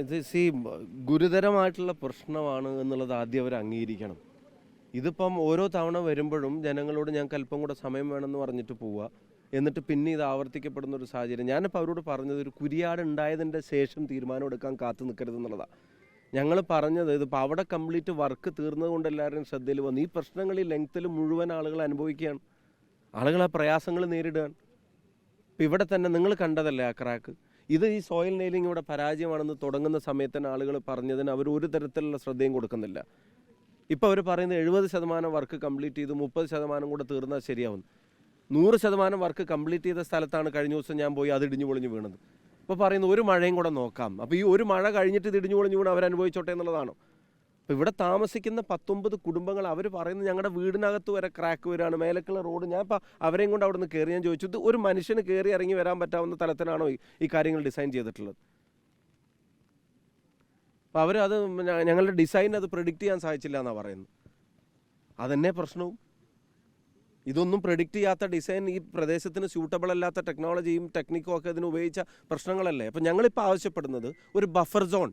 ഇത് സി ഗുരുതരമായിട്ടുള്ള പ്രശ്നമാണ് എന്നുള്ളത് ആദ്യം അവർ അംഗീകരിക്കണം. ഇതിപ്പം ഓരോ തവണ വരുമ്പോഴും ജനങ്ങളോട് ഞങ്ങൾക്ക് അല്പം കൂടെ സമയം വേണമെന്ന് പറഞ്ഞിട്ട് പോവുക. എന്നിട്ട് പിന്നെ ഇത് ആവർത്തിക്കപ്പെടുന്ന ഒരു സാഹചര്യം. ഞാനിപ്പോൾ അവരോട് പറഞ്ഞത് ഒരു കുരിയാട് ഉണ്ടായതിന്റെ ശേഷം തീരുമാനം എടുക്കാൻ കാത്തു നിൽക്കരുത് എന്നുള്ളതാണ് ഞങ്ങൾ പറഞ്ഞത് ഇതിപ്പോൾ അവിടെ കംപ്ലീറ്റ് വർക്ക് തീർന്നത് എല്ലാവരും ശ്രദ്ധയിൽ വന്നു. ഈ പ്രശ്നങ്ങൾ ഈ ലെങ്ത്തിൽ മുഴുവൻ ആളുകൾ അനുഭവിക്കുകയാണ്. ആളുകൾ ആ പ്രയാസങ്ങൾ നേരിടുകയാണ്. ഇപ്പം ഇവിടെ തന്നെ നിങ്ങൾ കണ്ടതല്ലേ ആ ക്രാക്ക്? ഇത് ഈ സോയിൽ നെയിലിംഗ് ഇവിടെ പരാജയമാണെന്ന് തുടങ്ങുന്ന സമയത്ത് തന്നെ ആളുകൾ പറഞ്ഞതിന് അവർ ഒരു തരത്തിലുള്ള ശ്രദ്ധയും കൊടുക്കുന്നില്ല. ഇപ്പോൾ അവർ പറയുന്നത് എഴുപത് ശതമാനം വർക്ക് കംപ്ലീറ്റ് ചെയ്ത് മുപ്പത് ശതമാനം കൂടെ തീർന്നാൽ ശരിയാവും. നൂറ് ശതമാനം വർക്ക് കംപ്ലീറ്റ് ചെയ്ത സ്ഥലത്താണ് കഴിഞ്ഞ ദിവസം ഞാൻ പോയി അത് ഇടിഞ്ഞു പൊളിഞ്ഞു വീണത്. ഇപ്പോൾ പറയുന്നത് ഒരു മഴയും കൂടെ നോക്കാം. അപ്പോൾ ഈ ഒരു മഴ കഴിഞ്ഞിട്ട് ഇത് ഇടിഞ്ഞു പൊളിഞ്ഞു വീണ് അവർ അനുഭവിച്ചോട്ടെ എന്നുള്ളതാണോ? അപ്പോൾ ഇവിടെ താമസിക്കുന്ന പത്തൊമ്പത് കുടുംബങ്ങൾ അവർ പറയുന്നത് ഞങ്ങളുടെ വീടിനകത്ത് വരെ ക്രാക്ക് വരികയാണ് മേലക്കുള്ള റോഡ് ഞാൻ ഇപ്പോൾ അവരെയും കൊണ്ട് അവിടെ നിന്ന് കയറി ഞാൻ ചോദിച്ചു ഇത് ഒരു മനുഷ്യന് കയറി ഇറങ്ങി വരാൻ പറ്റാവുന്ന തലത്തിലാണോ ഈ- ഈ കാര്യങ്ങൾ ഡിസൈൻ ചെയ്തിട്ടുള്ളത്? അപ്പോൾ അവർ അത് ഞങ്ങളുടെ ഡിസൈൻ അത് പ്രിഡിക്റ്റ് ചെയ്യാൻ സാധിച്ചില്ല എന്നാണ് പറയുന്നത്. അതന്നെ പ്രശ്നവും. ഇതൊന്നും പ്രിഡിക്റ്റ് ചെയ്യാത്ത ഡിസൈൻ ഈ പ്രദേശത്തിന് സ്യൂട്ടബിൾ അല്ലാത്ത ടെക്നോളജിയും ടെക്നിക്കും ഒക്കെ ഇതിന് ഉപയോഗിച്ച പ്രശ്നങ്ങളല്ലേ? അപ്പം ഞങ്ങളിപ്പോൾ ആവശ്യപ്പെടുന്നത് ഒരു ബഫർ സോൺ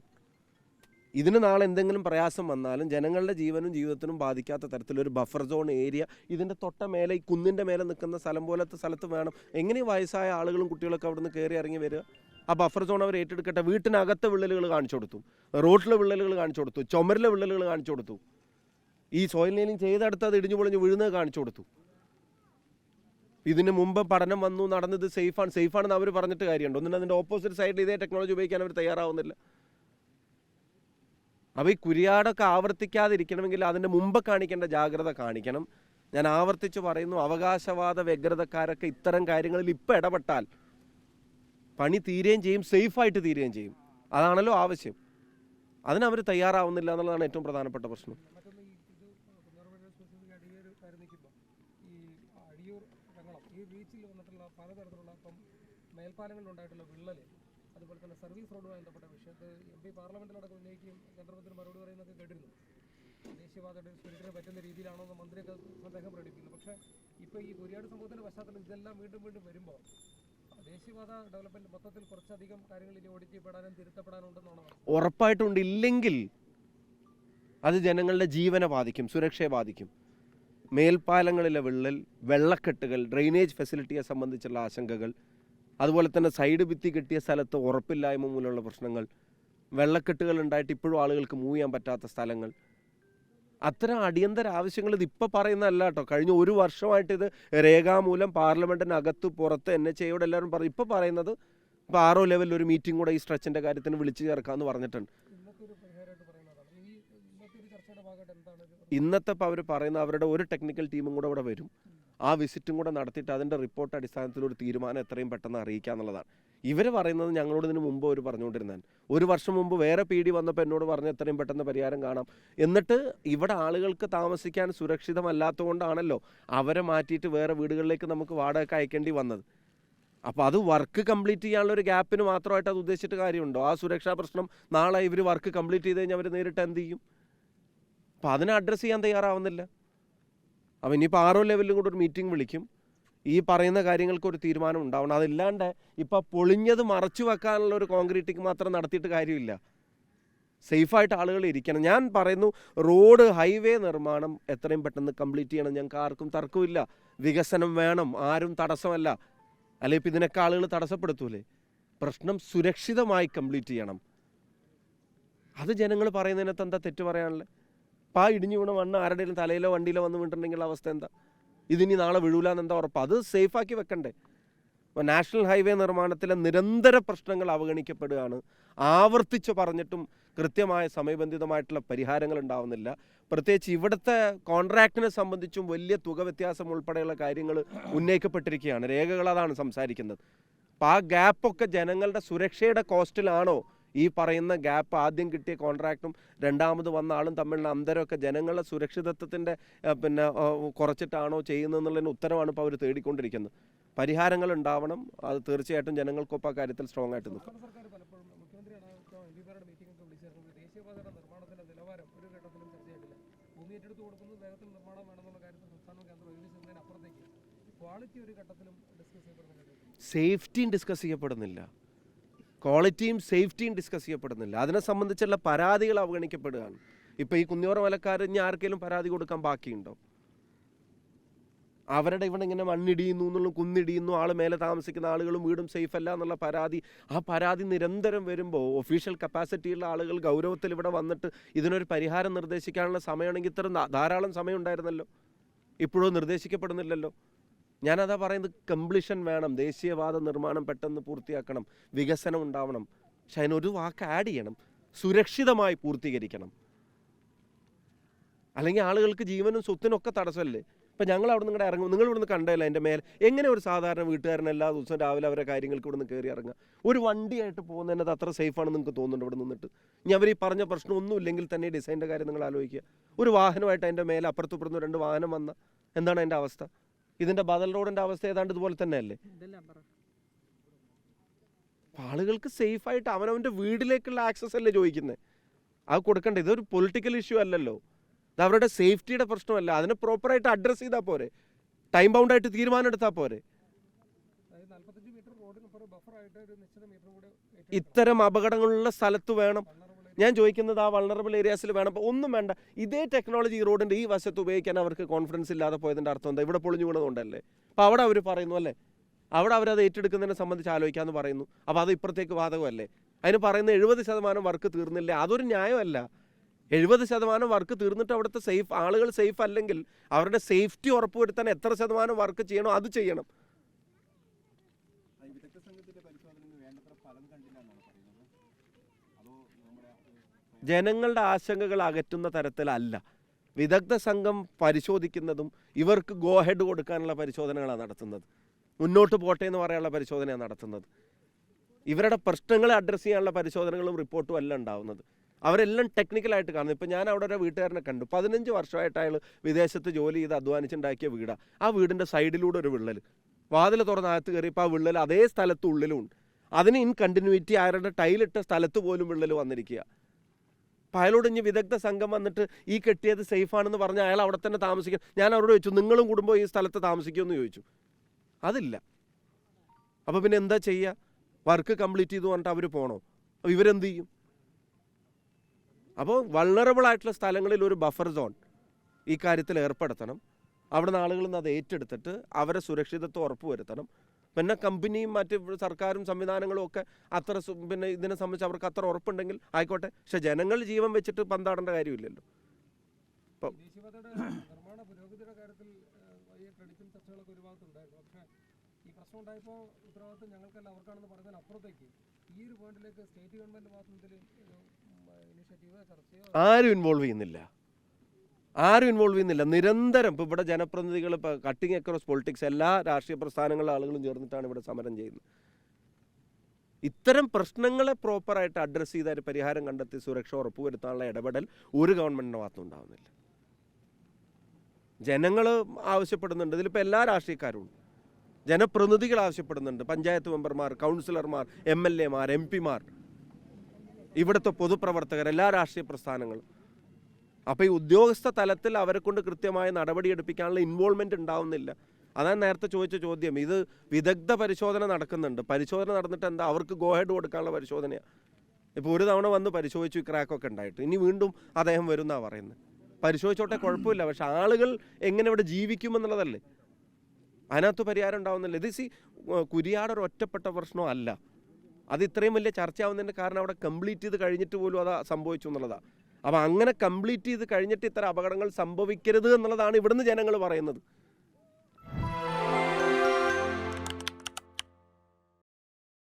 ഇതിന് നാളെ എന്തെങ്കിലും പ്രയാസം വന്നാലും ജനങ്ങളുടെ ജീവനും ജീവിതത്തിനും ബാധിക്കാത്ത തരത്തിലൊരു ബഫർ സോൺ ഏരിയ ഇതിന്റെ തൊട്ട മേലെ ഈ കുന്നിന്റെ മേലെ നിൽക്കുന്ന സ്ഥലം പോലത്തെ സ്ഥലത്ത് വേണം. എങ്ങനെ വയസ്സായ ആളുകളും കുട്ടികളൊക്കെ അവിടുന്ന് കയറി ഇറങ്ങി വരിക? ആ ബഫർ സോൺ അവർ ഏറ്റെടുക്കട്ടെ. വീട്ടിനകത്തെ വിള്ളലുകൾ കാണിച്ചു കൊടുത്തു. റോട്ടിലെ വിള്ളലുകൾ കാണിച്ചു കൊടുത്തു. ചുമരിലെ വിള്ളലുകൾ കാണിച്ചു കൊടുത്തു. ഈ സോയിൽ നെയിലിംഗ് ചെയ്തെടുത്ത് അത് ഇടിഞ്ഞു പൊളിഞ്ഞ് വീഴുന്നത് കാണിച്ചു കൊടുത്തു. ഇതിന് മുമ്പ് പഠനം വന്നു നടന്നത് സേഫാണ് സേഫാണെന്ന് അവർ പറഞ്ഞിട്ട് കാര്യമുണ്ട്. ഒന്നിനും അതിന്റെ ഓപ്പോസിറ്റ് സൈഡിൽ ഇതേ ടെക്നോളജി ഉപയോഗിക്കാൻ അവർ തയ്യാറാവുന്നില്ല. അപ്പോൾ ഈ കുരിയാടൊക്കെ ആവർത്തിക്കാതിരിക്കണമെങ്കിൽ അതിന്റെ മുമ്പ് കാണിക്കേണ്ട ജാഗ്രത കാണിക്കണം. ഞാൻ ആവർത്തിച്ച് പറയുന്നു അവകാശവാദ വ്യഗ്രതക്കാരൊക്കെ ഇത്തരം കാര്യങ്ങളിൽ ഇപ്പം ഇടപെട്ടാൽ പണി തീരുകയും ചെയ്യും സേഫായിട്ട് തീരുകയും ചെയ്യും. അതാണല്ലോ ആവശ്യം. അതിനവർ തയ്യാറാവുന്നില്ല എന്നുള്ളതാണ് ഏറ്റവും പ്രധാനപ്പെട്ട പ്രശ്നം. മേൽപ്പാലങ്ങളിലുണ്ടായിട്ടുള്ള വിള്ളൽ അതുപോലെ തന്നെ സർവീസ് റോഡുമായി ബന്ധപ്പെട്ട വിഷയത്തിൽ എം പി പാർലമെന്റിലടക്കം ഉന്നയിക്കുകയും കേന്ദ്രമന്ത്രി മറുപടി പറയുന്നത് കേട്ടിരുന്നു. ദേശീയവാദയുടെ സ്പിരിറ്റിന് പറ്റുന്ന രീതിയിലാണോ എന്ന് മന്ത്രിയൊക്കെ സന്ദേഹം പ്രകടിപ്പിക്കുന്നു. പക്ഷേ ഇപ്പോൾ ഈ കുരിയാട് സംഭവത്തിന്റെ പശ്ചാത്തലം ഇതെല്ലാം വീണ്ടും വീണ്ടും വരുമ്പോൾ ദേശീയവാദ ഡെവലപ്മെന്റ് മൊത്തത്തിൽ കുറച്ചധികം കാര്യങ്ങൾ ഇനി ഓഡിറ്റ് ചെയ്യപ്പെടാനും തിരുത്തപ്പെടാനും ഉണ്ടെന്നാണ് ഉറപ്പായിട്ടുണ്ട് ഇല്ലെങ്കിൽ അത് ജനങ്ങളുടെ ജീവനെ ബാധിക്കും സുരക്ഷയെ ബാധിക്കും. മേൽപ്പാലങ്ങളിലെ വിള്ളൽ വെള്ളക്കെട്ടുകൾ ഡ്രെയിനേജ് ഫെസിലിറ്റിയെ സംബന്ധിച്ചുള്ള ആശങ്കകൾ അതുപോലെ തന്നെ സൈഡ് ഭിത്തി കെട്ടിയ സ്ഥലത്ത് ഉറപ്പില്ലായ്മ മൂലമുള്ള പ്രശ്നങ്ങൾ വെള്ളക്കെട്ടുകൾ ഉണ്ടായിട്ട് ഇപ്പോഴും ആളുകൾക്ക് മൂവ് ചെയ്യാൻ പറ്റാത്ത സ്ഥലങ്ങൾ. അത്തരം അടിയന്തര ആവശ്യങ്ങൾ ഇത് ഇപ്പോൾ പറയുന്നതല്ല കേട്ടോ. കഴിഞ്ഞ ഒരു വർഷമായിട്ട് ഇത് രേഖാമൂലം പാർലമെന്റിനകത്ത് പുറത്ത് എൻ എച്ച് എയോട് എല്ലാവരും പറഞ്ഞു ഇപ്പോൾ പറയുന്നത് ഇപ്പോൾ ആറോ ലെവലിൽ ഒരു മീറ്റിംഗ് കൂടെ ഈ സ്ട്രെച്ചിന്റെ കാര്യത്തിന് വിളിച്ചു ചേർക്കാമെന്ന് പറഞ്ഞിട്ടുണ്ട്. ഇന്നത്തെ ഇപ്പോൾ അവർ പറയുന്ന അവരുടെ ഒരു ടെക്നിക്കൽ ടീമും കൂടെ ഇവിടെ വരും. ആ വിസിറ്റും കൂടെ നടത്തിയിട്ട് അതിന്റെ റിപ്പോർട്ട് അടിസ്ഥാനത്തിൽ ഒരു തീരുമാനം എത്രയും പെട്ടെന്ന് അറിയിക്കുക എന്നുള്ളതാണ് ഇവർ പറയുന്നത് ഞങ്ങളോട് ഇതിന് മുമ്പ് അവർ പറഞ്ഞുകൊണ്ടിരുന്നാൽ ഒരു വർഷം മുമ്പ് വേറെ പി ഡി വന്നപ്പോൾ എന്നോട് പറഞ്ഞ് എത്രയും പെട്ടെന്ന് പരിഹാരം കാണാം. എന്നിട്ട് ഇവിടെ ആളുകൾക്ക് താമസിക്കാൻ സുരക്ഷിതമല്ലാത്തതുകൊണ്ടാണല്ലോ അവരെ മാറ്റിയിട്ട് വേറെ വീടുകളിലേക്ക് നമുക്ക് വാടക അയക്കേണ്ടി വന്നത്. അപ്പോൾ അത് വർക്ക് കംപ്ലീറ്റ് ചെയ്യാനുള്ള ഒരു ഗ്യാപ്പിന് മാത്രമായിട്ട് അത് ഉദ്ദേശിച്ചിട്ട് കാര്യമുണ്ടോ? ആ സുരക്ഷാ പ്രശ്നം നാളെ ഇവർ വർക്ക് കംപ്ലീറ്റ് ചെയ്ത് കഴിഞ്ഞാൽ അവർ നേരിട്ട് എന്ത് ചെയ്യും? അപ്പോൾ അതിനെ അഡ്രസ്സ് ചെയ്യാൻ തയ്യാറാവുന്നില്ല. അപ്പോൾ ഇനിയിപ്പോൾ ആറോ ലെവലിലും കൂടെ ഒരു മീറ്റിംഗ് വിളിക്കും. ഈ പറയുന്ന കാര്യങ്ങൾക്ക് ഒരു തീരുമാനം ഉണ്ടാവണം. അതില്ലാണ്ട് ഇപ്പോൾ പൊളിഞ്ഞത് മറച്ചു വെക്കാനുള്ള ഒരു കോൺക്രീറ്റിംഗ് മാത്രം നടത്തിയിട്ട് കാര്യമില്ല. സേഫായിട്ട് ആളുകൾ ഇരിക്കണം. ഞാൻ പറയുന്നു റോഡ് ഹൈവേ നിർമ്മാണം എത്രയും പെട്ടെന്ന് കംപ്ലീറ്റ് ചെയ്യണം. ഞങ്ങൾക്ക് ആർക്കും തർക്കമില്ല. വികസനം വേണം. ആരും തടസ്സമല്ല. അല്ലെ ഇപ്പം ഇതിനൊക്കെ ആളുകൾ തടസ്സപ്പെടുത്തൂലേ? പ്രശ്നം സുരക്ഷിതമായി കംപ്ലീറ്റ് ചെയ്യണം. അത് ജനങ്ങൾ പറയുന്നതിനകത്ത് എന്താ തെറ്റ് പറയാനുള്ളത്? ആ ഇടിഞ്ഞു വീണ മണ്ണ് ആരുടെയും തലയിലോ വണ്ടിയിലോ വന്ന് വീണിട്ടുണ്ടെങ്കിൽ അവസ്ഥ എന്താ? ഇതിനി നാളെ വീഴൂലെന്ന് എന്താ ഉറപ്പ്? അത് സേഫാക്കി വെക്കണ്ടേ. ഇപ്പോൾ നാഷണൽ ഹൈവേ നിർമ്മാണത്തിലെ നിരന്തര പ്രശ്നങ്ങൾ അവഗണിക്കപ്പെടുകയാണ്. ആവർത്തിച്ച് പറഞ്ഞിട്ടും കൃത്യമായ സമയബന്ധിതമായിട്ടുള്ള പരിഹാരങ്ങൾ ഉണ്ടാവുന്നില്ല. പ്രത്യേകിച്ച് ഇവിടുത്തെ കോൺട്രാക്ടിനെ സംബന്ധിച്ചും വലിയ തുക വ്യത്യാസം ഉൾപ്പെടെയുള്ള കാര്യങ്ങൾ ഉന്നയിക്കപ്പെട്ടിരിക്കുകയാണ്. രേഖകൾ അതാണ് സംസാരിക്കുന്നത്. അപ്പോൾ ആ ഗ്യാപ്പൊക്കെ ജനങ്ങളുടെ സുരക്ഷയുടെ കോസ്റ്റിലാണോ ഈ പറയുന്ന ഗ്യാപ്പ് ആദ്യം കിട്ടിയ കോൺട്രാക്റ്റും രണ്ടാമത് വന്ന ആളും തമ്മിലുള്ള അന്തരമൊക്കെ ജനങ്ങളുടെ സുരക്ഷിതത്വത്തിന്റെ പിന്നെ കുറച്ചിട്ടാണോ ചെയ്യുന്നതെന്നുള്ളതിന് ഉത്തരവാണ് ഇപ്പോൾ അവർ തേടിക്കൊണ്ടിരിക്കുന്നത്. പരിഹാരങ്ങൾ ഉണ്ടാവണം. അത് തീർച്ചയായിട്ടും ജനങ്ങൾക്കൊപ്പം ആ കാര്യത്തിൽ സ്ട്രോങ് ആയിട്ട് നിൽക്കും. ഭൂമി ഏറ്റെടുത്ത് കൊടുക്കുന്നത് വേഗത്തിൽ നിർമ്മാണം വേണമെന്നുള്ള കാര്യത്തിൽ സംസ്ഥാനവും കേന്ദ്രം ഒരുമിച്ച് അപ്പുറത്തേക്ക്. ക്വാളിറ്റി ഒരു ഘട്ടത്തിലും ഡിസ്കസ് സേഫ്റ്റിയും ഡിസ്കസ് ചെയ്യപ്പെടുന്നില്ല. ക്വാളിറ്റിയും സേഫ്റ്റിയും ഡിസ്കസ് ചെയ്യപ്പെടുന്നില്ല. അതിനെ സംബന്ധിച്ചുള്ള പരാതികൾ അവഗണിക്കപ്പെടുകയാണ്. ഇപ്പോൾ ഈ കുന്നിയോറ മലക്കാർ ഇനി ആർക്കെങ്കിലും പരാതി കൊടുക്കാൻ ബാക്കിയുണ്ടോ? അവരുടെ ഇവിടെ ഇങ്ങനെ മണ്ണിടിയുന്നു എന്നുള്ള കുന്നിടിയുന്നു ആൾ മേലെ താമസിക്കുന്ന ആളുകളും വീടും സേഫ് അല്ല എന്നുള്ള പരാതി. ആ പരാതി നിരന്തരം വരുമ്പോൾ ഒഫീഷ്യൽ കപ്പാസിറ്റിയുള്ള ആളുകൾ ഗൗരവത്തിൽ ഇവിടെ വന്നിട്ട് ഇതിനൊരു പരിഹാരം നിർദ്ദേശിക്കാനുള്ള സമയമാണെങ്കിൽ ഇത്ര ധാരാളം സമയം ഉണ്ടായിരുന്നല്ലോ. ഇപ്പോഴും നിർദ്ദേശിക്കപ്പെടുന്നില്ലല്ലോ. ഞാനതാ പറയുന്നത് കംപ്ലീഷൻ വേണം ദേശീയവാദ നിർമ്മാണം പെട്ടെന്ന് പൂർത്തിയാക്കണം വികസനം ഉണ്ടാവണം. പക്ഷെ അതിനൊരു വാക്ക് ആഡ് ചെയ്യണം സുരക്ഷിതമായി പൂർത്തീകരിക്കണം. അല്ലെങ്കിൽ ആളുകൾക്ക് ജീവനും സ്വത്തിനും ഒക്കെ തടസ്സമല്ലേ? ഇപ്പം ഞങ്ങൾ അവിടെ നിങ്ങളുടെ ഇറങ്ങും നിങ്ങൾ ഇവിടുന്ന് കണ്ടല്ലോ എന്റെ മേലെ? എങ്ങനെ ഒരു സാധാരണ വീട്ടുകാരൻ എല്ലാ ദിവസവും രാവിലെ അവരെ കാര്യങ്ങൾക്ക് ഇവിടുന്ന് കയറി ഇറങ്ങുക? ഒരു വണ്ടിയായിട്ട് പോകുന്നതിനത് അത്ര സേഫ് ആണെന്ന് നിങ്ങൾക്ക് തോന്നുന്നുണ്ട് ഇവിടെ നിന്നിട്ട്? ഇനി അവർ ഈ പറഞ്ഞ പ്രശ്നം ഒന്നും ഇല്ലെങ്കിൽ തന്നെ ഡിസൈന്റെ കാര്യം നിങ്ങൾ ആലോചിക്കുക. ഒരു വാഹനമായിട്ട് അതിന്റെ മേലെ അപ്പുറത്തുപ്പുറത്തും രണ്ട് വാഹനം വന്ന എന്താണ് അതിന്റെ അവസ്ഥ? ഇതിന്റെ ബദൽ റോഡിന്റെ അവസ്ഥ ഏതാണ്ട് ഇതുപോലെ തന്നെ അല്ലേ ആളുകൾക്ക് സേഫ് ആയിട്ട് അവനവന്റെ വീട്ടിലേക്കുള്ള ആക്സസ് അല്ലേ ചോദിക്കുന്നത് അത് കൊടുക്കണ്ടേ? ഇതൊരു പൊളിറ്റിക്കൽ ഇഷ്യൂ അല്ലല്ലോ. ഇത് അവരുടെ സേഫ്റ്റിയുടെ പ്രശ്നമല്ല. അതിനെ പ്രോപ്പറായിട്ട് അഡ്രസ്സ് ചെയ്താൽ പോരെ. ടൈം ബൗണ്ടായിട്ട് തീരുമാനം എടുത്താൽ പോരെ. ഇത്തരം അപകടങ്ങളുള്ള സ്ഥലത്ത് വേണം ഞാൻ ചോദിക്കുന്നത് ആ വൾണറബിൾ ഏരിയാസിൽ വേണം. ഒന്നും വേണ്ട. ഇതേ ടെക്നോളജി ഈ റോഡിന്റെ ഈ വശത്ത് ഉപയോഗിക്കാൻ അവർക്ക് കോൺഫിഡൻസ് ഇല്ലാതെ പോയതിന്റെ അർത്ഥം എന്താ? ഇവിടെ പൊളിഞ്ഞു അപ്പോൾ അവിടെ അവർ പറയുന്നു അല്ലേ? അവിടെ അവരത് ഏറ്റെടുക്കുന്നതിനെ സംബന്ധിച്ച് ആലോചിക്കാമെന്ന് പറയുന്നു. അപ്പോൾ അത് ഇപ്പുറത്തേക്ക് ബാധകമല്ലേ അതിന് പറയുന്ന എഴുപത് ശതമാനം വർക്ക് തീർന്നില്ലേ. അതൊരു ന്യായമല്ല. എഴുപത് ശതമാനം വർക്ക് തീർന്നിട്ട് അവിടുത്തെ സേഫ് ആളുകൾ സേഫ് അല്ലെങ്കിൽ അവരുടെ സേഫ്റ്റി ഉറപ്പുവരുത്താൻ എത്ര ശതമാനം വർക്ക് ചെയ്യണോ അത് ചെയ്യണം വിദഗ്ധ സംഘത്തിന്റെ പരിശോധനയിൽ വേണ്ടത്ര ഫലം കണ്ടില്ല എന്നാണ് പറയുന്നത് അതോ നമ്മുടെ ജനങ്ങളുടെ ആശങ്കകൾ അകറ്റുന്ന തരത്തിലല്ല. വിദഗ്ധ സംഘം പരിശോധിക്കുന്നതും ഇവർക്ക് ഗോഹെഡ് കൊടുക്കാനുള്ള പരിശോധനകളാണ് നടത്തുന്നത്. മുന്നോട്ട് പോട്ടെ എന്ന് പറയാനുള്ള പരിശോധനയാണ് നടത്തുന്നത്. ഇവരുടെ പ്രശ്നങ്ങളെ അഡ്രസ്സ് ചെയ്യാനുള്ള പരിശോധനകളും റിപ്പോർട്ടും അല്ല ഉണ്ടാവുന്നത്. അവരെല്ലാം ടെക്നിക്കലായിട്ട് കാണുന്നു. ഇപ്പം ഞാൻ അവിടെ ഒരു വീട്ടുകാരനെ കണ്ടു. പതിനഞ്ച് വർഷമായിട്ട് അയാൾ വിദേശത്ത് ജോലി ചെയ്ത് അധ്വാനിച്ചുണ്ടാക്കിയ വീടാണ് ആ വീടിന്റെ സൈഡിലൂടെ ഒരു വിള്ളൽ വാതിൽ തുറന്ന് അകത്ത് കയറിയപ്പോൾ ആ വിള്ളൽ അതേ സ്ഥലത്ത് ഉള്ളിലും ഉണ്ട് അതിന് ഇൻ കണ്ടിന്യൂറ്റി അയാളുടെ ടൈലിട്ട സ്ഥലത്ത് പോലും വിള്ളൽ വന്നിരിക്കുക അപ്പം വിദഗ്ധ സംഘം വന്നിട്ട് ഈ കെട്ടിയത് സേഫാണെന്ന് പറഞ്ഞ് അയാൾ അവിടെ തന്നെ താമസിക്കും ഞാൻ അവരോട് ചോദിച്ചു നിങ്ങളും കുടുംബവും ഈ സ്ഥലത്ത് താമസിക്കുമെന്ന് ചോദിച്ചു. അതില്ല. അപ്പോൾ പിന്നെ എന്താ ചെയ്യുക വർക്ക് കംപ്ലീറ്റ് ചെയ്തു പറഞ്ഞിട്ട് അവർ പോകണോ ഇവരെന്ത് ചെയ്യും? അപ്പോൾ വൾണറബിൾ ആയിട്ടുള്ള സ്ഥലങ്ങളിൽ ഒരു ബഫർ സോൺ ഈ കാര്യത്തിൽ ഏർപ്പെടുത്തണം. അവിടുന്ന് നിന്ന് അത് ഏറ്റെടുത്തിട്ട് അവരെ സുരക്ഷിതത്വം ഉറപ്പുവരുത്തണം. പിന്നെ കമ്പനിയും മറ്റ് സർക്കാരും സംവിധാനങ്ങളും ഒക്കെ അത്ര പിന്നെ ഇതിനെ സംബന്ധിച്ച് അവർക്ക് അത്ര ഉറപ്പുണ്ടെങ്കിൽ ആയിക്കോട്ടെ. പക്ഷെ ജനങ്ങൾ ജീവൻ വെച്ചിട്ട് പന്താടേണ്ട കാര്യമില്ലല്ലോ. ഇപ്പം നിർമ്മാണ പുരോഗതിയുടെ കാര്യത്തിൽ വലിയ ക്രെഡിറ്റും ചർച്ചകളൊക്കെ ഒരു ഭാഗത്തുണ്ടായിരുന്നു പക്ഷേ ഈ പ്രശ്നം ഉണ്ടായപ്പോൾ ഉത്തരവാദിത്വം ഞങ്ങൾക്കല്ല അവർക്കാണെന്ന് പറഞ്ഞതിന് അപ്പുറത്തേക്ക് ഈ ഒരു പോയിന്റിലേക്ക് സ്റ്റേറ്റ് ഗവൺമെന്റ് ഭാഗത്തുനിന്ന് ഇതിൽ ഇനിഷ്യേറ്റീവോ ചർച്ചയോ ആരും ഇൻവോൾവ് ചെയ്യുന്നില്ല. ആരും ഇൻവോൾവ് ചെയ്യുന്നില്ല. നിരന്തരം ഇപ്പോൾ ഇവിടെ ജനപ്രതിനിധികൾ ഇപ്പോൾ കട്ടിങ് അക്രോസ് പൊളിറ്റിക്സ് എല്ലാ രാഷ്ട്രീയ പ്രസ്ഥാനങ്ങളിലെ ആളുകളും ചേർന്നിട്ടാണ് ഇവിടെ സമരം ചെയ്യുന്നത്. ഇത്തരം പ്രശ്നങ്ങളെ പ്രോപ്പറായിട്ട് അഡ്രസ്സ് ചെയ്ത് അതിന് പരിഹാരം കണ്ടെത്തി സുരക്ഷ ഉറപ്പുവരുത്താനുള്ള ഇടപെടൽ ഒരു ഗവൺമെന്റിന്റെ ഭാഗത്തും ഉണ്ടാകുന്നില്ല ജനങ്ങൾ ആവശ്യപ്പെടുന്നുണ്ട്. ഇതിലിപ്പോൾ എല്ലാ രാഷ്ട്രീയക്കാരും ജനപ്രതിനിധികൾ ആവശ്യപ്പെടുന്നുണ്ട്. പഞ്ചായത്ത് മെമ്പർമാർ കൗൺസിലർമാർ എം എൽ എമാർ എം പിമാർ ഇവിടുത്തെ പൊതുപ്രവർത്തകർ എല്ലാ രാഷ്ട്രീയ പ്രസ്ഥാനങ്ങളും. അപ്പോൾ ഈ ഉദ്യോഗസ്ഥ തലത്തിൽ അവരെ കൊണ്ട് കൃത്യമായ നടപടി എടുപ്പിക്കാനുള്ള ഇൻവോൾവ്മെന്റ് ഉണ്ടാവുന്നില്ല. അതാണ് നേരത്തെ ചോദിച്ച ചോദ്യം. ഇത് വിദഗ്ധ പരിശോധന നടക്കുന്നുണ്ട്. പരിശോധന നടന്നിട്ട് എന്താ? അവർക്ക് ഗോഹെഡ് കൊടുക്കാനുള്ള പരിശോധനയാണ് ഇപ്പോൾ ഒരു തവണ വന്ന് പരിശോധിച്ചു ഈ ക്രാക്കൊക്കെ ഉണ്ടായിട്ട്. ഇനി വീണ്ടും അദ്ദേഹം വരുന്നാണ് പറയുന്നത്. പരിശോധിച്ചോട്ടെ കുഴപ്പമില്ല. പക്ഷെ ആളുകൾ എങ്ങനെ ഇവിടെ ജീവിക്കുമെന്നുള്ളതല്ലേ അതിനകത്ത് പരിഹാരം ഉണ്ടാവുന്നില്ല. ഇത് സി കുരിയാട് ഒരു ഒറ്റപ്പെട്ട പ്രശ്നം അല്ല. അത് ഇത്രയും വലിയ ചർച്ചയാവുന്നതിന്റെ കാരണം അവിടെ കംപ്ലീറ്റ് ചെയ്ത് കഴിഞ്ഞിട്ട് പോലും അത് സംഭവിച്ചു എന്നുള്ളതാണ് അപ്പോൾ അങ്ങനെ കംപ്ലീറ്റ് ചെയ്ത് കഴിഞ്ഞിട്ട് ഇത്തരം അപകടങ്ങൾ സംഭവിക്കരുത് എന്നുള്ളതാണ് ഇവിടുന്ന് ജനങ്ങൾ പറയുന്നത്.